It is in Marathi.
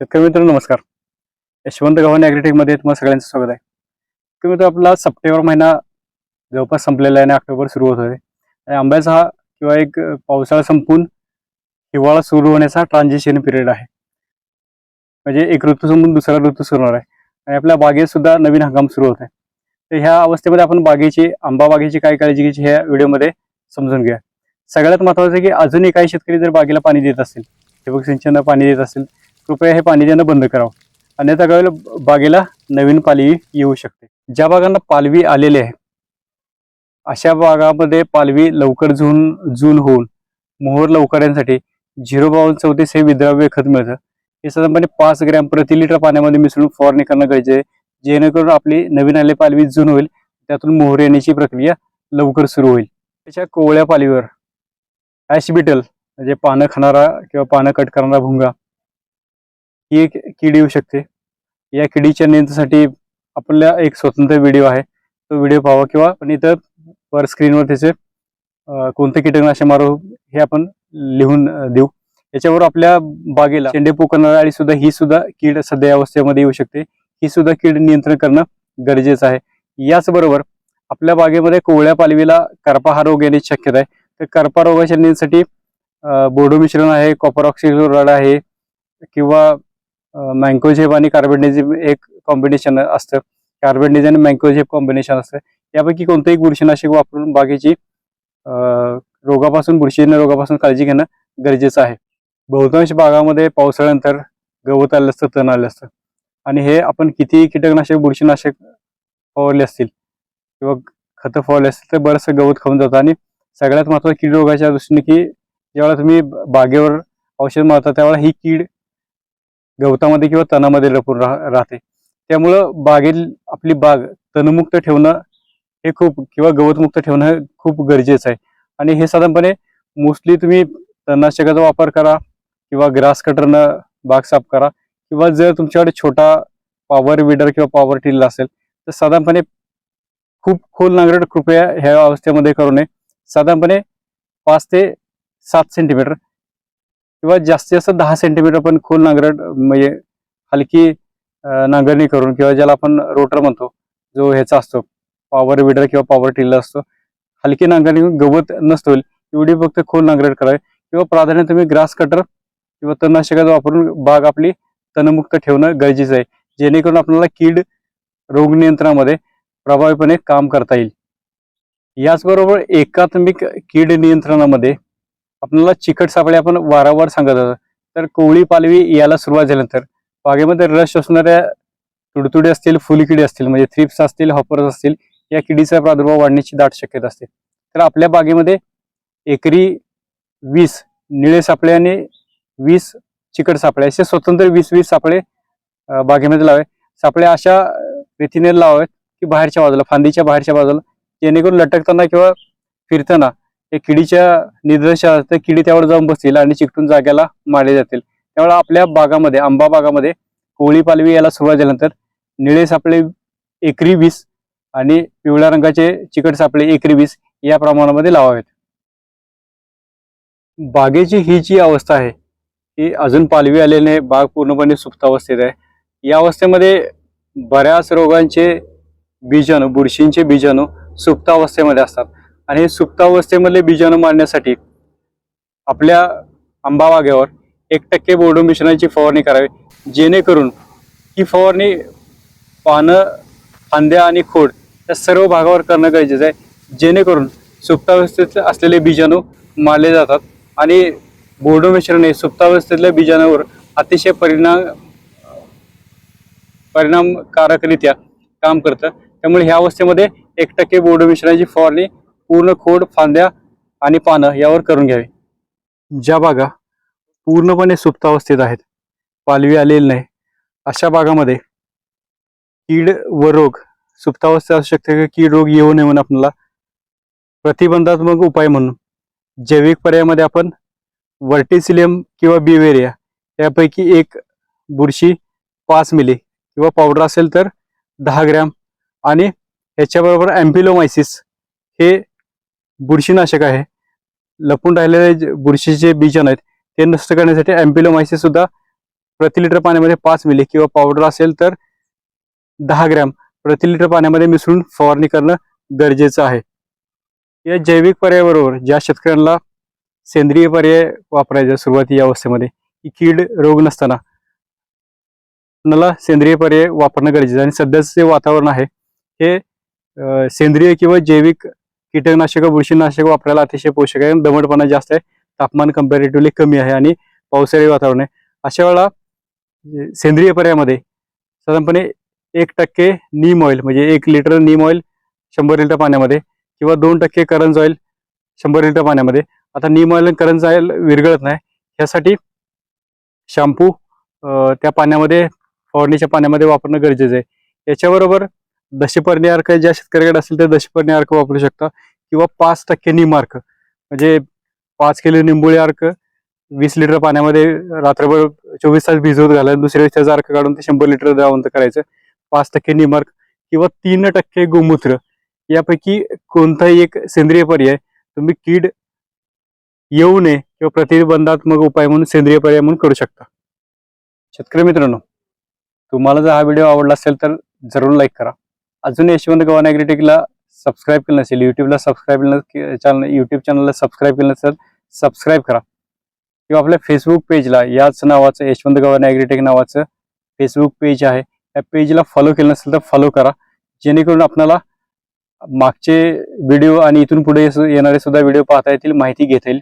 शेतकरी मित्रांनो नमस्कार. यशवंत गव्हाणे ॲग्रिटेकमध्ये तुम्हाला सगळ्यांचं स्वागत आहे. शेतकरी मित्र आपला सप्टेंबर महिना जवळपास संपलेला आहे आणि ऑक्टोबर सुरू होत आहे आणि आंब्याचा हा किंवा एक पावसाळा संपून हिवाळा सुरू होण्याचा ट्रान्झिशन पिरियड आहे. म्हणजे एक ऋतू संपून दुसरा ऋतू सुरू होणार आहे. आणि आपल्या बागेत सुद्धा नवीन हंगाम सुरू होत आहे तर ह्या अवस्थेमध्ये आपण बागेची आंबा बागेची काय काळजी घ्यायची ह्या व्हिडिओमध्ये समजून घ्या सगळ्यात महत्त्वाचं आहे की अजूनही काही शेतकरी जर बागेला पाणी देत असतील ठिबक सिंचन पाणी देत असेल कृपया हे पाणी देणं बंद करावं. अन्यथा काय बागेला नवीन पालवी येऊ शकते. ज्या बागांना पालवी आलेली आहे अशा बागामध्ये पालवी लवकर झून जून होऊन मोहर लवकर यांसाठी झिरो बावन्न चौतीस हे विद्राव्य खत मिळतं. हे साधारणपणे पाच ग्रॅम प्रति लिटर पाण्यामध्ये मिसळून फवारणी करणं गरजेचं आहे. जेणेकरून आपली नवीन आलेली पालवी जून होईल त्यातून मोहर येण्याची प्रक्रिया लवकर सुरू होईल. त्याच्या कोवळ्या पालवीवर ॲश बिटल म्हणजे पानं खाणारा किंवा पानं कट करणारा भुंगा ही एक कीड येऊ शकते. या किडीच्या नियंत्रणासाठी आपल्या एक स्वतंत्र व्हिडिओ आहे. तो व्हिडिओ पाहावा किंवा पण इथं वर स्क्रीनवर त्याचे कोणते कीटकनाशक मारू हे आपण लिहून देऊ. याच्यावर आपल्या बागेला शेंडे पोकणारा आणि सुद्धा ही सुद्धा कीड सध्या या अवस्थेमध्ये येऊ शकते. ही सुद्धा कीड नियंत्रण करणं गरजेचं आहे. याचबरोबर आपल्या बागेमध्ये कोवळ्या पालवीला करपा हा रोग येण्याची शक्यता आहे. तर करपा रोगाच्या नियंत्रणासाठी बोडो मिश्रण आहे कॉपर ऑक्सिक्लोराइड आहे किंवा मँकोझेब आणि कार्बेडनेझेप एक कॉम्बिनेशन असतं. कार्बेंडिझम आणि मँकोझेब कॉम्बिनेशन असतं. यापैकी कोणतंही बुरशीनाशक वापरून बागेची रोगापासून बुरशीजन्य रोगापासून काळजी घेणं गरजेचं आहे. बहुतांश भागामध्ये पावसाळ्यानंतर गवत आलं असतं तण आलं असतं. आणि हे आपण किती कीटकनाशक बुरशीनाशक फवारले असतील किंवा खतं फवारले असतील तर बरंचसं गवत खाऊन जातं. आणि सगळ्यात महत्त्वाचं कीड रोगाच्या दृष्टीने की ज्यावेळेला तुम्ही बागेवर औषध मारता त्यावेळेला ही कीड गवतामध्ये किंवा तणामध्ये लपून राह राहते. त्यामुळं बागेल आपली बाग तणमुक्त ठेवणं हे खूप किंवा गवतमुक्त ठेवणं हे खूप गरजेचं आहे. आणि हे साधारणपणे मोस्टली तुम्ही तणनाशकाचा वापर करा किंवा ग्रास कटरनं बाग साफ करा किंवा जर तुमच्याकडे छोटा पॉवर विडर किंवा पॉवर टिल असेल तर साधारणपणे खूप खोल नांगरट कृपया ह्या अवस्थेमध्ये करू नये. साधारणपणे पाच ते सात सेंटीमीटर किंवा जास्तीत जास्त दहा सेंटीमीटर पण खोल नांगरट म्हणजे हलकी नांगरणी करून किंवा ज्याला आपण रोटर म्हणतो जो ह्याचा असतो पॉवर विडर किंवा पॉवर टिलर असतो हलकी नांगरणी गवत नसतो एवढी फक्त खोल नांगरट करावी. किंवा प्राधान्य तुम्ही ग्रास कटर किंवा तणनाशकाचा वापरून बाग आपली तणमुक्त ठेवणं गरजेचं आहे जेणेकरून आपल्याला कीड रोग नियंत्रणामध्ये प्रभावीपणे काम करता येईल. याचबरोबर एकात्मिक कीड नियंत्रणामध्ये आपल्याला चिकट सापळे आपण वारंवार सांगत आहोत तर कोवळी पालवी यायला सुरुवात झाल्यानंतर बागेमध्ये रस असणाऱ्या तुडतुडे असतील फुलकिडी असतील म्हणजे थ्रिप्स असतील हॉपर्स असतील या किडीचा प्रादुर्भाव वाढण्याची दाट शक्यता असते. तर आपल्या बागेमध्ये एकरी वीस निळे सापळे आणि वीस चिकट सापळे असे स्वतंत्र वीस वीस सापळे बागेमध्ये लावावे. सापळे अशा रीतीने लावावेत की बाहेरच्या बाजूला फांदीच्या बाहेरच्या बाजूला जेणेकरून लटकताना किंवा फिरताना हे किडीच्या निदर्शनात ते किडी त्यावर जाऊन बसतील आणि चिकटून जाग्याला मारले जातील. त्यामुळे आपल्या बागामध्ये आंबा बागामध्ये कोळी पालवी याला सुरुवात झाल्यानंतर निळे सापळे एकरी वीस आणि पिवळ्या रंगाचे चिकट सापळे एकरी वीस या प्रमाणामध्ये लावावेत. बागेची ही जी अवस्था आहे ही अजून पालवी आलेली बाग पूर्णपणे सुप्त अवस्थेत आहे. या अवस्थेमध्ये बऱ्याच रोगांचे बीजाणू बुरशींचे बीजाणू सुप्त अवस्थेमध्ये असतात. आणि हे बीजाणू मारण्यासाठी आपल्या आंबा बागेवर एक टक्के बोर्डो मिश्रणाची फवारणी करावी जेणेकरून ही फवारणी पानं फांद्या आणि खोड या सर्व भागावर करणं गरजेचं आहे. जेणेकरून सुप्तावस्थेत असलेले बीजाणू मारले जातात आणि बोर्डो मिश्रण हे सुप्तावस्थेतल्या बीजाणूवर अतिशय परिणाम परिणामकारकरित्या काम करतं. त्यामुळे ह्या अवस्थेमध्ये एक टक्के बोर्डो मिश्रणाची फवारणी पूर्ण खोड फांद्या आणि पानं यावर करून घ्यावी. ज्या बागा पूर्णपणे सुप्तावस्थेत आहेत पालवी आलेली नाही अशा भागामध्ये कीड व रोग सुप्तावस्थेत असू शकते की? कीड रोग येऊ नये म्हणून आपल्याला प्रतिबंधात्मक उपाय म्हणून जैविक पर्यायामध्ये आपण वर्टिसिलियम किंवा बिवेरिया यापैकी एक बुरशी पाच मिली किंवा पावडर असेल तर दहा ग्रॅम आणि ह्याच्याबरोबर अँपिलोमायसिस हे बुरशीनाशक आहे. लपून राहिलेले जे बुरशीचे बीजन आहेत ते नष्ट करण्यासाठी अँपिलोमायसिस सुद्धा प्रति लिटर पाण्यामध्ये पाच मिली किंवा पावडर असेल तर दहा ग्रॅम प्रति लिटर पाण्यामध्ये मिसळून फवारणी करणं गरजेचं आहे. या जैविक पर्यायाबरोबर ज्या शेतकऱ्यांना सेंद्रिय पर्याय वापरायचा सुरुवाती या अवस्थेमध्ये की कीड रोग नसताना आपल्याला सेंद्रिय पर्याय वापरणं गरजेचं आहे. आणि सध्याचं जे वातावरण आहे हे सेंद्रिय किंवा जैविक कीटकनाशक बुरशीनाशक वापरायला अतिशय पोषक आहे. दमटपणा जास्त आहे. तापमान कम्पॅरेटिव्हली कमी आहे आणि पावसाळी वातावरण आहे. अशा वेळा सेंद्रिय पर्यायामध्ये साधारणपणे एक टक्के नीम ऑइल म्हणजे एक लिटर नीम ऑइल शंभर लिटर पाण्यामध्ये किंवा दोन टक्के करंज ऑइल शंभर लिटर पाण्यामध्ये. आता नीम ऑइल आणि करंज ऑइल विरघळत नाही. ह्यासाठी शॅम्पू त्या पाण्यामध्ये फवारणीच्या पाण्यामध्ये वापरणं गरजेचं आहे. याच्याबरोबर दशपर्णी अर्क ज्या शेतकऱ्याकडे असेल ते दशपर्णी अर्क वापरू शकता. किंवा पाच टक्के निमार्क. म्हणजे पाच किलो निंबोळी अर्क वीस लिटर पाण्यामध्ये रात्रभर चोवीस तास भिजवत घालायचं दुसऱ्या दिवशी त्याचा अर्क काढून ते शंभर लिटर द्रावंत करायचं. पाच टक्के निमर्क किंवा तीन टक्के गोमूत्र. यापैकी कोणताही एक सेंद्रिय पर्याय तुम्ही कीड येऊ नये किंवा प्रतिबंधात्मक उपाय म्हणून सेंद्रिय पर्याय म्हणून करू शकता. शेतकरी मित्रांनो तुम्हाला जर हा व्हिडिओ आवडला असेल तर जरूर लाईक करा. अजून यशवंत गव्हाण ॲग्रीटेकला सबस्क्राईब केलं नसेल युट्यूबला सबस्क्राईब चॅनल युट्यूब चॅनलला सबस्क्राईब केलं नसेल सबस्क्राईब करा. किंवा आपल्या फेसबुक पेजला याच नावाचं यशवंत गव्हाण ॲग्रीटेक नावाचं फेसबुक पेज आहे. त्या पेजला फॉलो केलं नसेल तर फॉलो करा. जेणेकरून आपल्याला मागचे व्हिडिओ आणि इथून पुढे येणारे सुद्धा व्हिडिओ पाहता येतील माहिती घेता येईल.